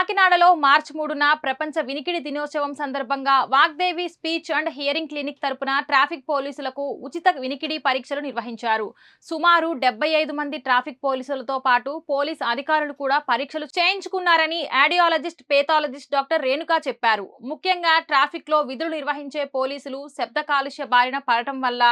కాకినాడలో మార్చి మూడున ప్రపంచ వినికిడి దినోత్సవం సందర్భంగా Vagdevi speech and hearing clinic తరపున ట్రాఫిక్ పోలీసులకు ఉచిత వినికిడి పరీక్షలు నిర్వహించారు. సుమారు డెబ్బై ఐదు మంది ట్రాఫిక్ పోలీసులతో పాటు పోలీస్ అధికారులు కూడా పరీక్షలు చేయించుకున్నారని ఆడియాలజిస్ట్ పేథాలజిస్ట్ డాక్టర్ రేణుకా చెప్పారు. ముఖ్యంగా ట్రాఫిక్లో విధులు నిర్వహించే పోలీసులు శబ్ద కాలుష్య బారిన పడటం వల్ల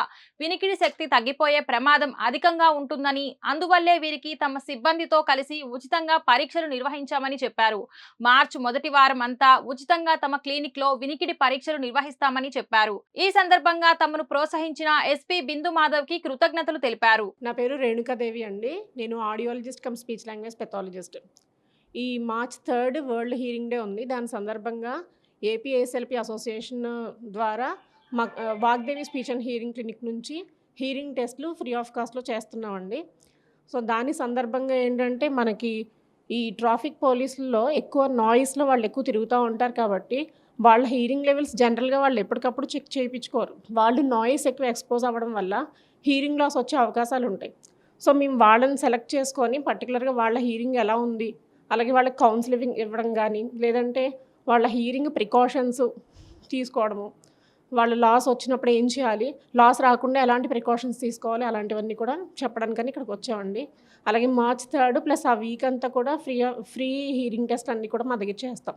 వినికిడి శక్తి తగ్గిపోయే ప్రమాదం అధికంగా ఉంటుందని అందువల్లే వీరికి తమ సిబ్బందితో కలిసి ఉచితంగా పరీక్షలు నిర్వహించామని చెప్పారు. మార్చి మొదటి వారం అంతా ఉచితంగా తమ క్లినిక్లో వినికిడి పరీక్షలు నిర్వహిస్తామని చెప్పారు. ఈ సందర్భంగా తమను ప్రోత్సహించిన ఎస్పీ బిందు మాధవ్కి కృతజ్ఞతలు తెలిపారు. నా పేరు రేణుకాదేవి అండి. నేను audiologist cum speech language pathologist. ఈ March third world hearing day ఉంది. దాని సందర్భంగా ఏపీఎస్ఎల్పి అసోసియేషన్ ద్వారా మా Vagdevi speech and hearing clinic నుంచి హీరింగ్ టెస్ట్లు ఫ్రీ ఆఫ్ కాస్ట్లో చేస్తున్నామండి. సో దాని సందర్భంగా ఏంటంటే మనకి ఈ ట్రాఫిక్ పోలీసుల్లో ఎక్కువ నాయిస్లో వాళ్ళు ఎక్కువ తిరుగుతూ ఉంటారు కాబట్టి వాళ్ళ హీరింగ్ లెవెల్స్ జనరల్గా వాళ్ళు ఎప్పటికప్పుడు చెక్ చేయించుకోరు. వాళ్ళు నాయిస్ ఎక్కువ ఎక్స్పోజ్ అవ్వడం వల్ల హీరింగ్ లాస్ వచ్చే అవకాశాలు ఉంటాయి. సో మేము వాళ్ళని సెలెక్ట్ చేసుకొని పర్టికులర్గా వాళ్ళ హీరింగ్ ఎలా ఉంది అలాగే వాళ్ళకి కౌన్సిలింగ్ ఇవ్వడం కానీ లేదంటే వాళ్ళ హీరింగ్ ప్రికాషన్స్ తీసుకోవడము వాళ్ళ లాస్ వచ్చినప్పుడు ఏం చేయాలి? లాస్ రాకుండా ఎలాంటి ప్రికాషన్స్ తీసుకోవాలి? అలాంటివన్నీ కూడా చెప్పడానికని ఇక్కడికి వచ్చామండి. అలాగే మార్చ్ థర్డ్ ప్లస్ ఆ వీక్ అంతా కూడా ఫ్రీ ఫ్రీ హీరింగ్ టెస్ట్ అన్నీ కూడా మా దగ్గర చేస్తాం.